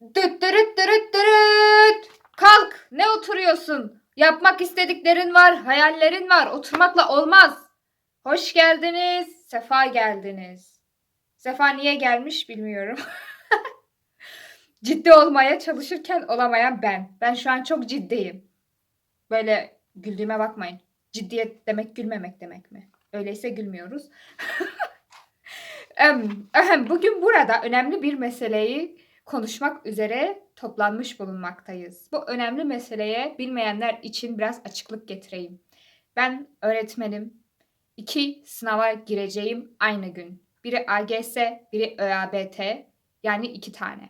Düt dürüt dürüt dürüt. Kalk. Ne oturuyorsun? Yapmak istediklerin var, hayallerin var. Oturmakla olmaz. Hoş geldiniz. Sefa geldiniz. Sefa niye gelmiş bilmiyorum. Ciddi olmaya çalışırken olamayan ben. Ben şu an çok ciddiyim. Böyle güldüğüme bakmayın. Ciddiyet demek gülmemek demek mi? Öyleyse gülmüyoruz. Bugün burada önemli bir meseleyi konuşmak üzere toplanmış bulunmaktayız. Bu önemli meseleye bilmeyenler için biraz açıklık getireyim. Ben öğretmenim. İki sınava gireceğim aynı gün. Biri AGS, biri ÖABT. Yani iki tane.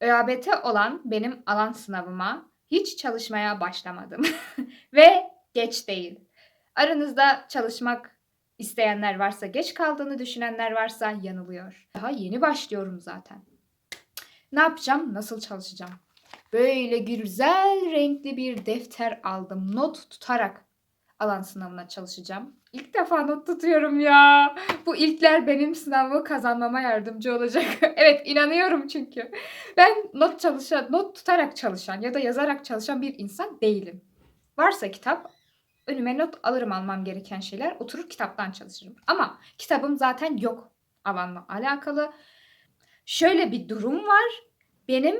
ÖABT olan benim alan sınavıma hiç çalışmaya başlamadım. Ve geç değil. Aranızda çalışmak isteyenler varsa, geç kaldığını düşünenler varsa yanılıyor. Daha yeni başlıyorum zaten. Ne yapacağım? Nasıl çalışacağım? Böyle güzel renkli bir defter aldım. Not tutarak alan sınavına çalışacağım. İlk defa not tutuyorum ya. Bu ilkler benim sınavı kazanmama yardımcı olacak. evet inanıyorum çünkü. Ben not çalışan, not tutarak çalışan ya da yazarak çalışan bir insan değilim. Varsa kitap önüme not alırım almam gereken şeyler. Oturur kitaptan çalışırım. Ama kitabım zaten yok alanla alakalı. Şöyle bir durum var. Benim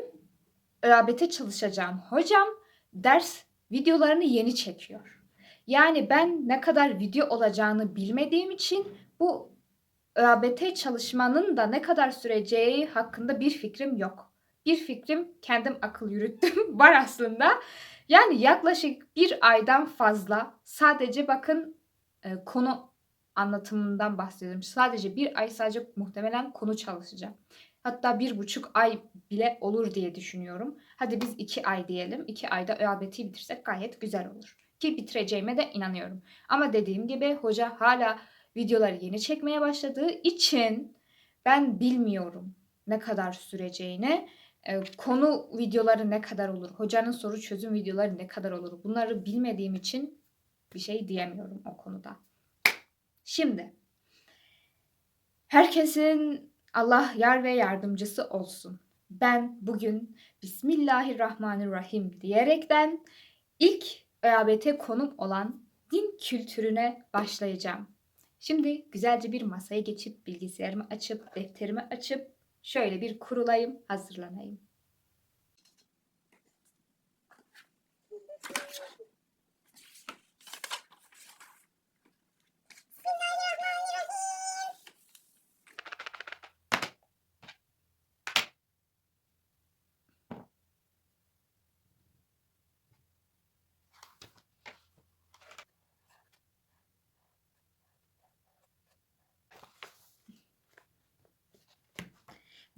ÖABT çalışacağım hocam ders videolarını yeni çekiyor. Yani ben ne kadar video olacağını bilmediğim için bu ÖABT çalışmanın da ne kadar süreceği hakkında bir fikrim yok. Bir fikrim kendim akıl yürüttüm var aslında. Yani yaklaşık bir aydan fazla sadece bakın e, konu anlatımından bahsediyorum. Sadece bir ay sadece muhtemelen konu çalışacağım. Hatta bir buçuk ay bile olur diye düşünüyorum. Hadi biz iki ay diyelim. İki ayda ÖABT'yi bitirsek gayet güzel olur. Ki bitireceğime de inanıyorum. Ama dediğim gibi hoca hala videoları yeni çekmeye başladığı için ben bilmiyorum ne kadar süreceğini. E, konu videoları ne kadar olur? Hocanın soru çözüm videoları ne kadar olur? Bunları bilmediğim için bir şey diyemiyorum o konuda. Şimdi herkesin Allah yar ve yardımcısı olsun. Ben bugün Bismillahirrahmanirrahim diyerekten ilk ÖABT konum olan din kültürüne başlayacağım. Şimdi güzelce bir masaya geçip bilgisayarımı açıp defterimi açıp şöyle bir kurulayım, hazırlanayım.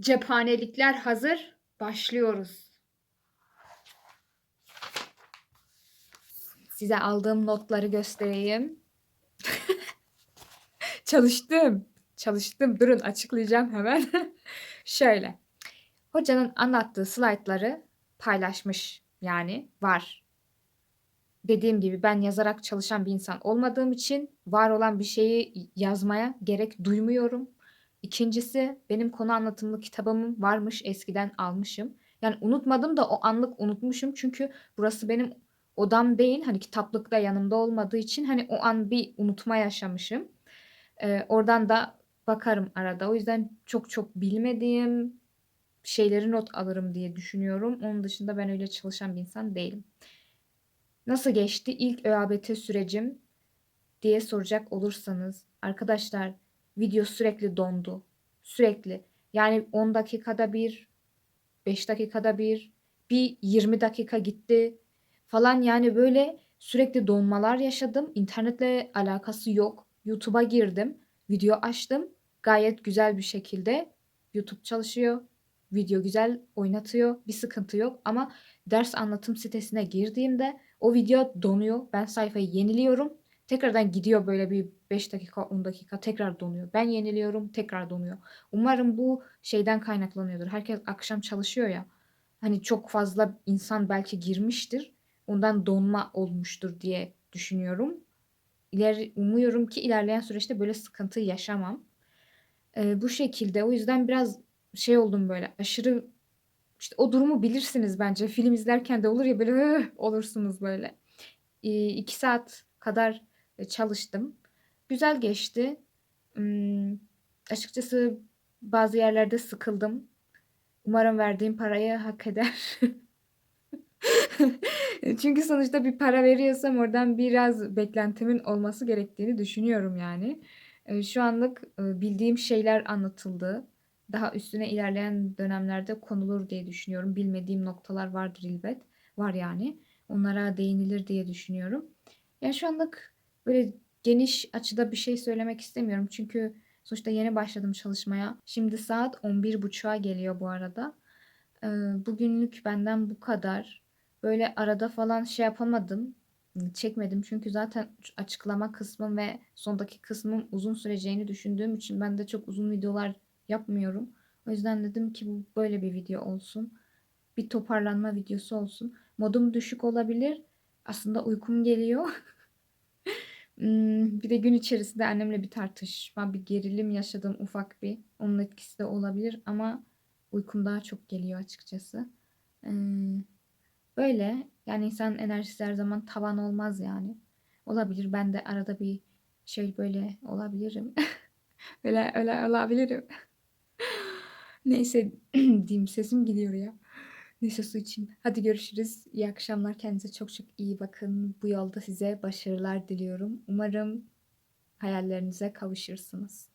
Cephanelikler hazır. Başlıyoruz. Size aldığım notları göstereyim. Çalıştım. Çalıştım. Durun açıklayacağım hemen. Şöyle. Hocanın anlattığı slaytları paylaşmış. Yani var. Dediğim gibi ben yazarak çalışan bir insan olmadığım için var olan bir şeyi yazmaya gerek duymuyorum. İkincisi benim konu anlatımlı kitabım varmış eskiden almışım. Yani unutmadım da o anlık unutmuşum çünkü burası benim odam değil. Hani kitaplık da yanımda olmadığı için hani o an bir unutma yaşamışım. Ee, oradan da bakarım arada. O yüzden çok çok bilmediğim şeyleri not alırım diye düşünüyorum. Onun dışında ben öyle çalışan bir insan değilim. Nasıl geçti ilk ÖABT sürecim diye soracak olursanız arkadaşlar video sürekli dondu. Sürekli. Yani 10 dakikada bir, 5 dakikada bir, bir 20 dakika gitti falan yani böyle sürekli donmalar yaşadım. İnternetle alakası yok. YouTube'a girdim. Video açtım. Gayet güzel bir şekilde YouTube çalışıyor. Video güzel oynatıyor. Bir sıkıntı yok ama ders anlatım sitesine girdiğimde o video donuyor. Ben sayfayı yeniliyorum. Tekrardan gidiyor böyle bir 5 dakika 10 dakika tekrar donuyor. Ben yeniliyorum tekrar donuyor. Umarım bu şeyden kaynaklanıyordur. Herkes akşam çalışıyor ya. Hani çok fazla insan belki girmiştir. Ondan donma olmuştur diye düşünüyorum. İleri, umuyorum ki ilerleyen süreçte böyle sıkıntı yaşamam. Ee, bu şekilde o yüzden biraz şey oldum böyle aşırı İşte o durumu bilirsiniz bence. Film izlerken de olur ya böyle "Hıh!" olursunuz böyle. Eee, 2 saat kadar, çalıştım. Güzel geçti. Imm, açıkçası bazı yerlerde sıkıldım. Umarım verdiğim parayı hak eder. Çünkü sonuçta bir para veriyorsam oradan biraz beklentimin olması gerektiğini düşünüyorum yani. Eee, şu anlık, ııı, bildiğim şeyler anlatıldı. Daha üstüne ilerleyen dönemlerde konulur diye düşünüyorum. Bilmediğim noktalar vardır elbet. Var yani. Onlara değinilir diye düşünüyorum. Ya, şu anlık böyle geniş açıda bir şey söylemek istemiyorum. Çünkü sonuçta yeni başladım çalışmaya. Şimdi saat 11.30'a geliyor bu arada. Eee, bugünlük benden bu kadar. Böyle arada falan şey yapamadım, çekmedim. Çünkü zaten açıklama kısmım ve sondaki kısmım uzun süreceğini düşündüğüm için ben de çok uzun videolar yapmıyorum. O yüzden dedim ki bu böyle bir video olsun. Bir toparlanma videosu olsun. Modum düşük olabilir. Aslında uykum geliyor. Bir de gün içerisinde annemle bir tartışma, bir gerilim yaşadım ufak bir. Onun etkisi de olabilir ama uykum daha çok geliyor açıkçası. Böyle. Yani insanın enerjisi her zaman tavan olmaz yani. Olabilir ben de arada bir şey böyle olabilirim. Öyle öyle olabilirim. Neyse diyeyim sesim gidiyor ya. Neyse su içeyim. Hadi görüşürüz. İyi akşamlar. Kendinize çok çok iyi bakın. Bu yolda size başarılar diliyorum. Umarım hayallerinize kavuşursunuz.